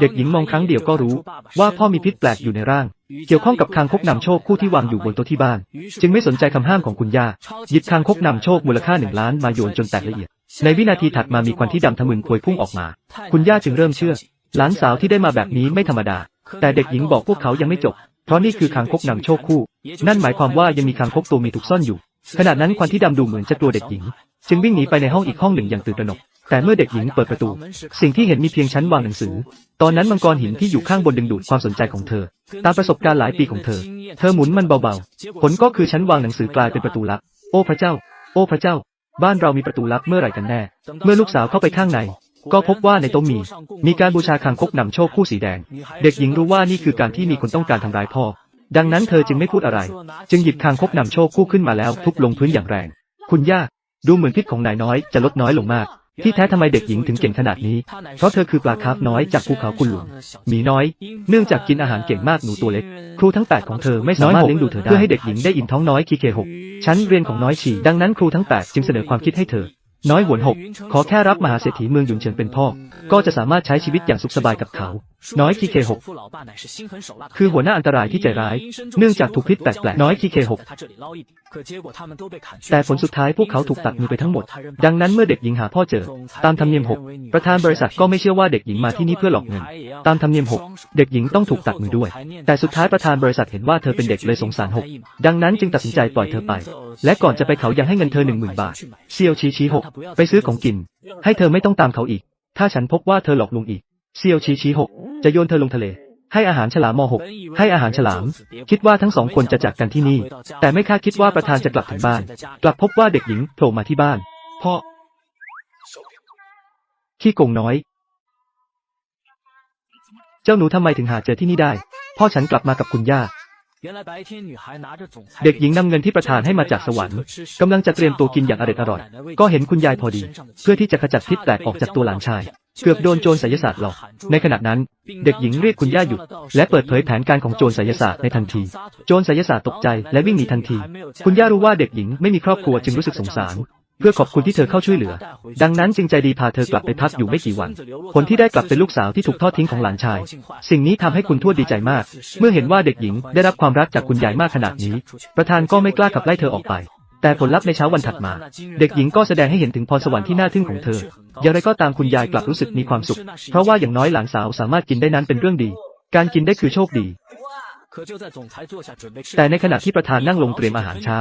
เด็กหญิงมองครั้งเดียวก็รู้ ว่าพ่อมีพิษแปลกอยู่ในร่าง เกี่ยวข้องกับคางคกนำโชคคู่ที่วางอยู่บนโต๊ะที่บ้าน จึงไม่สนใจคำห้ามของคุณย่า หยิบคางคกนำโชคมูลค่าหนึ่งล้านมาโยนจนแตกละเอียด ในวินาทีถัดมามีควันที่ดำทะมึนพวยพุ่งออกมา คุณย่าจึงเริ่มเชื่อ หลานสาวที่ได้มาแบบนี้ไม่ธรรมดา แต่เด็กหญิงบอกพวกเขายังไม่จบ เพราะนี่คือคางคกนำโชคคู่ นั่นหมายความว่ายังมีคางคกตัวมีถูกซ่อนอยู่ ขณะนั้นควันที่ดำดูเหมือนจะกลัวเด็กหญิง จึงวิ่งหนีไปในห้องอีกห้องหนึ่งอย่างตื่นตระหนก แต่เมื่อเด็กหญิงเปิดประตู สิ่งที่เห็นมีเพียงชั้นวางหนังสือ ตอนนั้นมังกรหินที่อยู่ข้างบนดึงดูดความสนใจของเธอ ตามประสบการณ์หลายปีของเธอ เธอหมุนมันเบาๆ ผลก็คือชั้นวางหนังสือกลายเป็นประตูลับ โอ้พระเจ้า โอ้พระเจ้า บ้านเรามีประตูลับเมื่อไหร่กันแน่ เมื่อลูกสาวเข้าไปข้างในก็พบว่าในโต๊ะมี มีการบูชาคางคกนำโชคคู่สีแดง เด็กหญิงรู้ว่านี่คือการที่มีคนต้องการทำร้ายพ่อ ดังนั้นเธอจึงไม่พูดอะไร จึงหยิบคางคกนำโชคคู่ขึ้นมาแล้วทุบลงพื้นอย่างแรง คุณย่า ดูเหมือนพิษของนายน้อยจะลดน้อยลงมาก ที่แท้ทำไมเด็กหญิงถึงเก่งขนาดนี้ เพราะเธอคือปลาคาร์ฟน้อยจากภูเขาคุณหลวงหมีน้อย เนื่องจากกินอาหารเก่งมากหนูตัวเล็ก ครูทั้งแปดของเธอไม่สามารถเลี้ยงดูเธอได้เพื่อให้เด็กหญิงได้อิ่มท้องน้อยคีเคหกชั้นเรียนของน้อยฉีดังนั้นครูทั้งแปดจึงเสนอความคิดให้เธอ น้อยหวนหกขอแค่รับมหาเศรษฐีเมืองหยุนเฉินเป็นพ่อ ก็จะสามารถใช้ชีวิตอย่างสุขสบายกับเขา น้อยคีเคหกคือหัวหน้าอันตรายที่ใจร้าย เนื่องจากถูกพิษแปลกๆน้อยคีเคหกแต่ผลสุดท้ายพวกเขาถูกตัดมือไปทั้งหมด ดังนั้นเมื่อเด็กหญิงหาพ่อเจอ ตามธรรมเนียมหกประธานบริษัทก็ไม่เชื่อว่าเด็กหญิงมาที่นี่เพื่อหลอกเงิน ตามธรรมเนียมหกเด็กหญิงต้องถูกตัดมือด้วย แต่สุดท้ายประธานบริษัทเห็นว่าเธอเป็นเด็กเลยสงสารหกดังนั้นจึงตัดสินใจปล่อยเธอไป และก่อนจะไปเขายังให้เงินเธอหนึ่งหมื่นบาทเซียวชีชีหกไปซื้อของกิน ให้เธอไม่ต้องตามเขาอีก ถ้าฉันพบว่าเธอหลอกลวงอีก เซียวชีชีหกจะโยนเธอลงทะเล ให้อาหารฉลามมหกให้อาหารฉลาม คิดว่าทั้งสองคนจะจากกันที่นี่ แต่ไม่คาดคิดว่าประธานจะกลับถึงบ้าน กลับพบว่าเด็กหญิงโผล่มาที่บ้านพ่อขี้โกงน้อย เจ้าหนูทำไมถึงหาเจอที่นี่ได้ พ่อฉันกลับมากับคุณย่า เด็กหญิงนำเงินที่ประธานให้มาจากสวรรค์กำลังจะเตรียมตัวกินอย่างอร็ดอร่อย ก็เห็นคุณยายพอดี เพื่อที่จะขจัดพิษแปลกออกจากตัวหลานชาย เกือบโดนโจรไสยศาสตร์หลอก ในขณะนั้น เด็กหญิงเรียกคุณย่าหยุด และเปิดเผยแผนการของโจรไสยศาสตร์ในทันที โจรไสยศาสตร์ตกใจและวิ่งหนีทันที คุณย่ารู้ว่าเด็กหญิงไม่มีครอบครัวจึงรู้สึกสงสาร เพื่อขอบคุณที่เธอเข้าช่วยเหลือ ดังนั้นจึงใจดีพาเธอกลับไปพักอยู่ไม่กี่วัน ผลที่ได้กลับเป็นลูกสาวที่ถูกทอดทิ้งของหลานชาย สิ่งนี้ทำให้คุณทวดดีใจมาก เมื่อเห็นว่าเด็กหญิงได้รับความรักจากคุณยายมากขนาดนี้ ประธานก็ไม่กล้าขับไล่เธอออกไป แต่ผลลัพธ์ในเช้าวันถัดมา เด็กหญิงก็แสดงให้เห็นถึงพรสวรรค์ที่น่าทึ่งของเธอ อย่างไรก็ตามคุณยายกลับรู้สึกมีความสุข เพราะว่าอย่างน้อยหลานสาวสามารถกินได้นั้นเป็นเรื่องดี การกินได้คือโชคดี แต่ในขณะที่ประธานนั่งลงเตรียมอาหารเช้า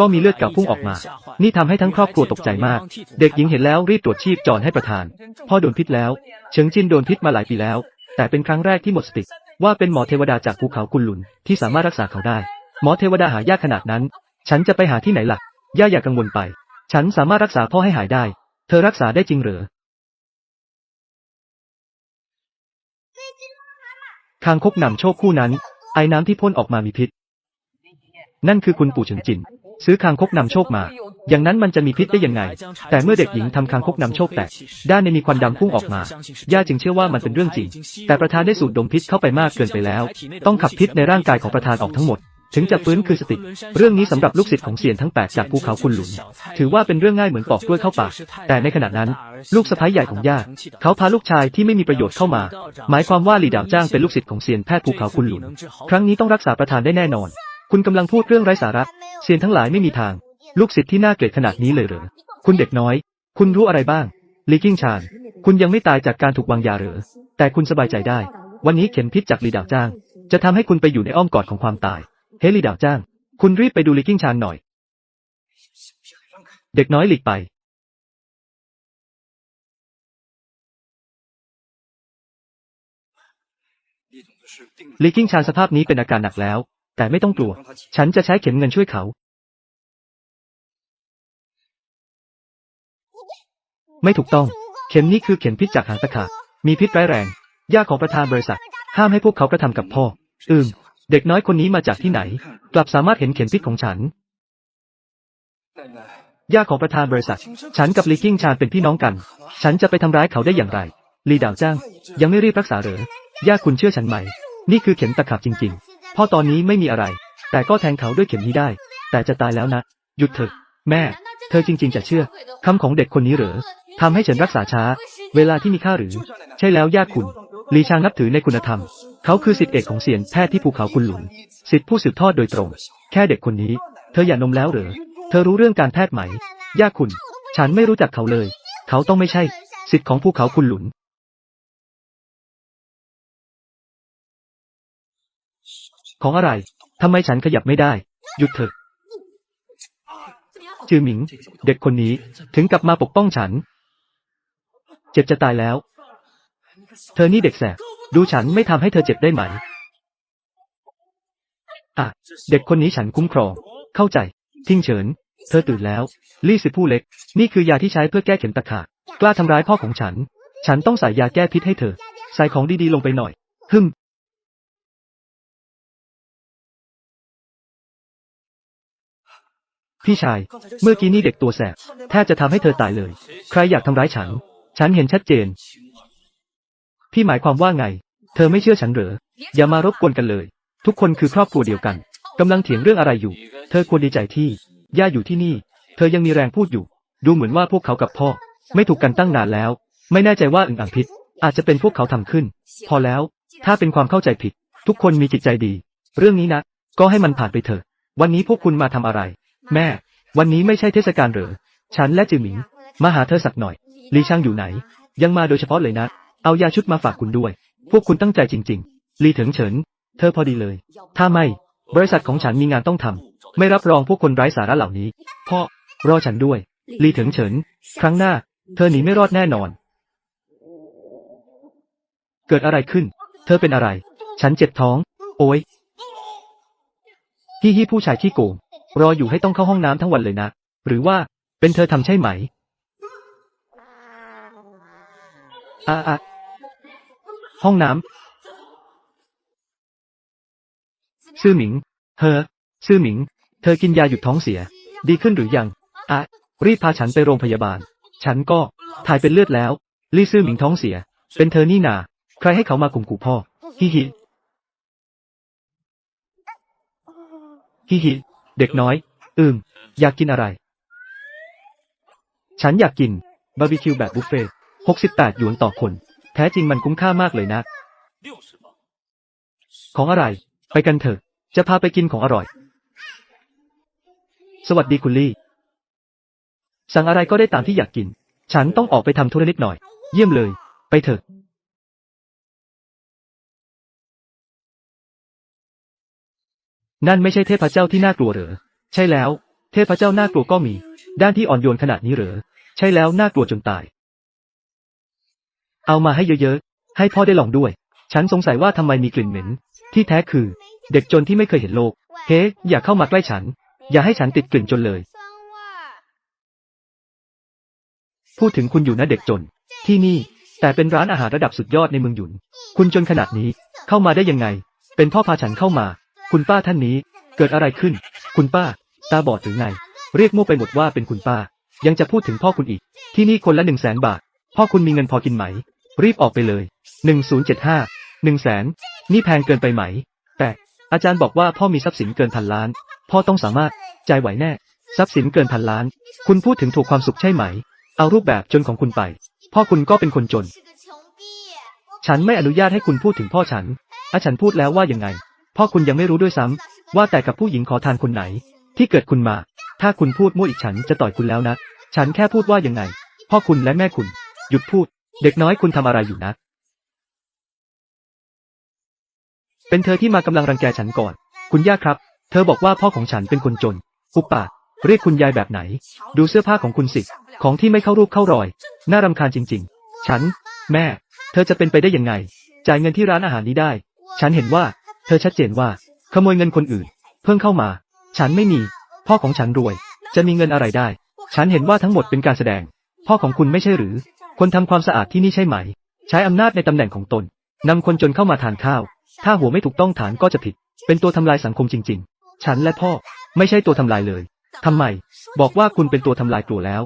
ก็มีเลือดเก่าพุ่งออกมา นี่ทำให้ทั้งครอบครัวตกใจมาก เด็กหญิงเห็นแล้วรีบตรวจชีพจรให้ประธาน พ่อโดนพิษแล้ว เฉิงจินโดนพิษมาหลายปีแล้ว แต่เป็นครั้งแรกที่หมดสติ ว่าเป็นหมอเทวดาจากภูเขากุนหลุนที่สามารถรักษาเขาได้ หมอเทวดาหายากขนาดนั้น ฉันจะไปหาที่ไหนล่ะ ย่าอย่ากังวลไป ฉันสามารถรักษาพ่อให้หายได้ เธอรักษาได้จริงหรือคางคกนำโชคคู่นั้น ไอ้น้ำที่พ่นออกมามีพิษ นั่นคือคุณปู่เฉิงจิน ซื้อคางคกนำโชคมา อย่างนั้นมันจะมีพิษได้ยังไง แต่เมื่อเด็กหญิงทำคางคกนำโชคแตก ด้านในมีควันดำพุ่งออกมา ย่าจึงเชื่อว่ามันเป็นเรื่องจริง แต่ประธานได้สูดดมพิษเข้าไปมากเกินไปแล้ว ต้องขับพิษในร่างกายของประธานออกทั้งหมด ถึงจะฟื้นคืนสติ เรื่องนี้สำหรับลูกศิษย์ของเซียนทั้งแปดจากภูเขาคุณหลุน ถือว่าเป็นเรื่องง่ายเหมือนปอกกล้วยเข้าปาก แต่ในขณะนั้น ลูกสะใภ้ใหญ่ของย่าเขาพาลูกชายที่ไม่มีประโยชน์เข้ามา หมายความว่าหลี่ดาวจ้างเป็นลูกศิษย์ของเซียนแพทย์ภูเขาคุณหลุน ครั้งนี้ต้องรักษาประธานได้แน่นอน คุณกำลังพูดเรื่องไร้สาระ เซียนทั้งหลายไม่มีทาง ลูกศิษย์ที่น่าเกลียดขนาดนี้เลยเหรอ คุณเด็กน้อย คุณรู้อะไรบ้างลีกิ้งชาน คุณยังไม่ตายจากการถูกวางยาเหรอ แต่คุณสบายใจได้ วันนี้เข็มพิษจากลีดาวจ้าง จะทำให้คุณไปอยู่ในอ้อมกอดของความตาย เฮลีดาวจ้าง คุณรีบไปดูลีกิ้งชานหน่อย เด็กน้อยหลีกไปลีกิ้งชานสภาพนี้เป็นอาการหนักแล้ว แต่ไม่ต้องกลัว ฉันจะใช้เข็มเงินช่วยเขา ไม่ถูกต้อง เข็มนี้คือเข็มพิษจากหางตะขาบมีพิษร้ายแรง ย่าของประธานบริษัท ห้ามให้พวกเขากระทำกับพ่อ อืม เด็กน้อยคนนี้มาจากที่ไหน กลับสามารถเห็นเข็มพิษของฉัน ย่าของประธานบริษัท ฉันกับลีกิ้งชานเป็นพี่น้องกัน ฉันจะไปทำร้ายเขาได้อย่างไร ลีดาวจ้าง ยังไม่รีบรักษาเหรอย่าคุณเชื่อฉันไหม นี่คือเข็มตะขับจริง ๆ พ่อตอนนี้ไม่มีอะไร แต่ก็แทงเขาด้วยเข็มนี้ได้ แต่จะตายแล้วนะ หยุดเถอะ แม่ เธอจริง ๆ จะเชื่อคำของเด็กคนนี้เหรอทำให้ฉันรักษาช้า เวลาที่มีค่าหรือ ใช่แล้วญาคุณ ลีชางนับถือในคุณธรรม เขาคือสิทธิเอกของเซียนแพทย์ที่ภูเขาคุณหลุนสิทธิผู้สืบทอดโดยตรง แค่เด็กคนนี้ เธออย่านมแล้วเหรอ เธอรู้เรื่องการแพทย์ไหม ย่าคุณ ฉันไม่รู้จักเขาเลย เขาต้องไม่ใช่ สิทธิของภูเขาคุณหลุน ของอะไร ทำไมฉันขยับไม่ได้ หยุดเถอะ จือหมิง เด็กคนนี้ ถึงกลับมาปกป้องฉัน เจ็บจะตายแล้ว เธอนี่เด็กแสบ ดูฉันไม่ทำให้เธอเจ็บได้ไหม อะ เด็กคนนี้ฉันคุ้มครอง เข้าใจ ทิ้งเฉิน เธอตื่นแล้ว ลี่สิผู้เล็ก นี่คือยาที่ใช้เพื่อแก้เข็มตะขาบกล้าทำร้ายพ่อของฉัน ฉันต้องใส่ยาแก้พิษให้เธอ ใส่ของดีๆลงไปหน่อย ฮึมพี่ชาย เมื่อกี้นี่เด็กตัวแสบ แทบจะทำให้เธอตายเลย ใครอยากทำร้ายฉัน ฉันเห็นชัดเจน พี่หมายความว่าไง เธอไม่เชื่อฉันเหรอ อย่ามารบกวนกันเลย ทุกคนคือครอบครัวเดียวกันกำลังเถียงเรื่องอะไรอยู่ เธอควรดีใจที่ ย่าอยู่ที่นี่ เธอยังมีแรงพูดอยู่ ดูเหมือนว่าพวกเขากับพ่อ ไม่ถูกกันตั้งนานแล้ว ไม่แน่ใจว่าอึ่งอ่างพิษ อาจจะเป็นพวกเขาทำขึ้น พอแล้ว ถ้าเป็นความเข้าใจผิด ทุกคนมีจิตใจดี เรื่องนี้นะ ก็ให้มันผ่านไปเถอะ วันนี้พวกคุณมาทำอะไร แม่ วันนี้ไม่ใช่เทศกาลเหรอ ฉันและจือหมิง มาหาเธอสักหน่อย ลีช่างอยู่ไหน ยังมาโดยเฉพาะเลยนะ เอายาชุดมาฝากคุณด้วย พวกคุณตั้งใจจริง ๆ ลีเถิงเฉิน เธอพอดีเลย ถ้าไม่ บริษัทของฉันมีงานต้องทำ ไม่รับรองพวกคนไร้สาระเหล่านี้ พ่อ รอฉันด้วย ลีเถิงเฉิน ครั้งหน้า เธอหนีไม่รอดแน่นอน เกิดอะไรขึ้น เธอเป็นอะไร ฉันเจ็บท้อง โอ้ยฮี่ฮี่ผู้ชายที่โกง รออยู่ให้ต้องเข้าห้องน้ำทั้งวันเลยนะ หรือว่า เป็นเธอทำใช่ไหมอ่าอะ ห้องน้ำซื่อหมิง เธอซื่อหมิง เธอกินยาหยุดท้องเสีย ดีขึ้นหรือยังอะรีบพาฉันไปโรงพยาบาล ฉันก็ถ่ายเป็นเลือดแล้ว ลี่ซื่อหมิงท้องเสีย เป็นเธอนี่นา ใครให้เขามาข่มขู่พ่อ ฮิฮิ ฮิฮิ เด็กน้อย อืม อยากกินอะไร ฉันอยากกิน บาร์บีคิวแบบบุฟเฟ่หกสิบแปดหยวนต่อคน แท้จริงมันคุ้มค่ามากเลยนะ ของอะไร ไปกันเถอะ จะพาไปกินของอร่อย สวัสดีคุณลี่ สั่งอะไรก็ได้ตามที่อยากกิน ฉันต้องออกไปทำธุระนิดหน่อย เยี่ยมเลย ไปเถอะ นั่นไม่ใช่เทพเจ้าที่น่ากลัวเหรอ ใช่แล้ว เทพเจ้าน่ากลัวก็มี ด้านที่อ่อนโยนขนาดนี้เหรอ ใช่แล้วน่ากลัวจนตาย เอามาให้เยอะๆ ให้พ่อได้ลองด้วย ฉันสงสัยว่าทำไมมีกลิ่นเหม็น ที่แท้คือ เด็กจนที่ไม่เคยเห็นโลก เฮ้ อย่าเข้ามาใกล้ฉัน อย่าให้ฉันติดกลิ่นจนเลย พูดถึงคุณอยู่นะเด็กจน ที่นี่ แต่เป็นร้านอาหารระดับสุดยอดในเมืองหยุน คุณจนขนาดนี้ เข้ามาได้ยังไง เป็นพ่อพาฉันเข้ามา คุณป้าท่านนี้ เกิดอะไรขึ้น คุณป้า ตาบอดหรือไง เรียกมั่วไปหมดว่าเป็นคุณป้า ยังจะพูดถึงพ่อคุณอีก ที่นี่คนละหนึ่งแสนบาท พ่อคุณมีเงินพอกินไหม รีบออกไปเลยหนึ่งศูนย์เจ็ดห้าหนึ่งแสนนี่แพงเกินไปไหม แต่อาจารย์บอกว่าพ่อมีทรัพย์สินเกินพันล้าน พ่อต้องสามารถจ่ายไหวแน่ ทรัพย์สินเกินพันล้าน คุณพูดถึงถูกความสุขใช่ไหม เอารูปแบบจนของคุณไป พ่อคุณก็เป็นคนจน ฉันไม่อนุญาตให้คุณพูดถึงพ่อฉันอาฉันพูดแล้วว่ายังไง พ่อคุณยังไม่รู้ด้วยซ้ำว่าแต่กับผู้หญิงขอทานคนไหน ที่เกิดคุณมา ถ้าคุณพูดมั่วอีกฉันจะต่อยคุณแล้วนะ ฉันแค่พูดว่ายังไง พ่อคุณและแม่คุณ หยุดพูด เด็กน้อยคุณทำอะไรอยู่นะ เป็นเธอที่มากำลังรังแกฉันก่อน คุณย่าครับ เธอบอกว่าพ่อของฉันเป็นคนจนอุปปากเรียกคุณยายแบบไหน ดูเสื้อผ้าของคุณสิ ของที่ไม่เข้ารูปเข้ารอย น่ารำคาญจริง ๆ ฉัน แม่ เธอจะเป็นไปได้ยังไง จ่ายเงินที่ร้านอาหารนี้ได้ ฉันเห็นว่า เธอชัดเจนว่า ขโมยเงินคนอื่น เพิ่งเข้ามา ฉันไม่มี พ่อของฉันรวย จะมีเงินอะไรได้ ฉันเห็นว่าทั้งหมดเป็นการแสดง พ่อของคุณไม่ใช่หรือ คนทำความสะอาดที่นี่ใช่ไหม ใช้อำนาจในตำแหน่งของตนนำคนจนเข้ามาทานข้าว ถ้าหัวไม่ถูกต้องฐานก็จะผิด เป็นตัวทำลายสังคมจริง ๆ ฉันและพ่อไม่ใช่ตัวทำลายเลยทำไม บอกว่าคุณเป็นตัวทำลายกลัวแล้ว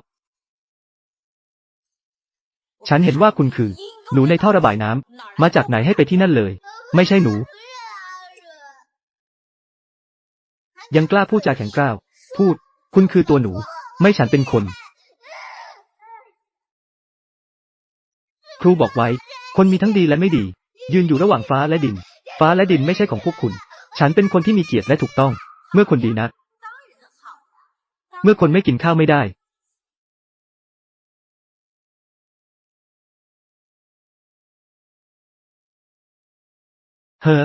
ฉันเห็นว่าคุณคือ หนูในท่อระบายน้ำมาจากไหนให้ไปที่นั่นเลย ไม่ใช่หนู ยังกล้าพูดจาแข็งกร้าว พูด คุณคือตัวหนู ไม่ฉันเป็นคน ครูบอกไว้ คนมีทั้งดีและไม่ดี ยืนอยู่ระหว่างฟ้าและดิน ฟ้าและดินไม่ใช่ของพวกคุณ ฉันเป็นคนที่มีเกียรติและถูกต้อง เมื่อคนดีนะ เมื่อคนไม่กินข้าวไม่ได้ เฮ้อ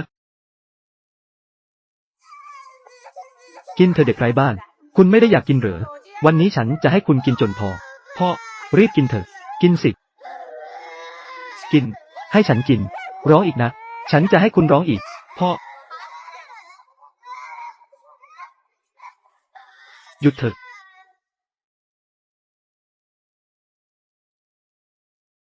กินเธอะเด็กไร้บ้าน คุณไม่ได้อยากกินเหรอ วันนี้ฉันจะให้คุณกินจนพอ พ่อ รีบกินเถอะ กินสิ กิน ให้ฉันกิน ร้องอีกนะ ฉันจะให้คุณร้องอีก พ่อ หยุดเถอะ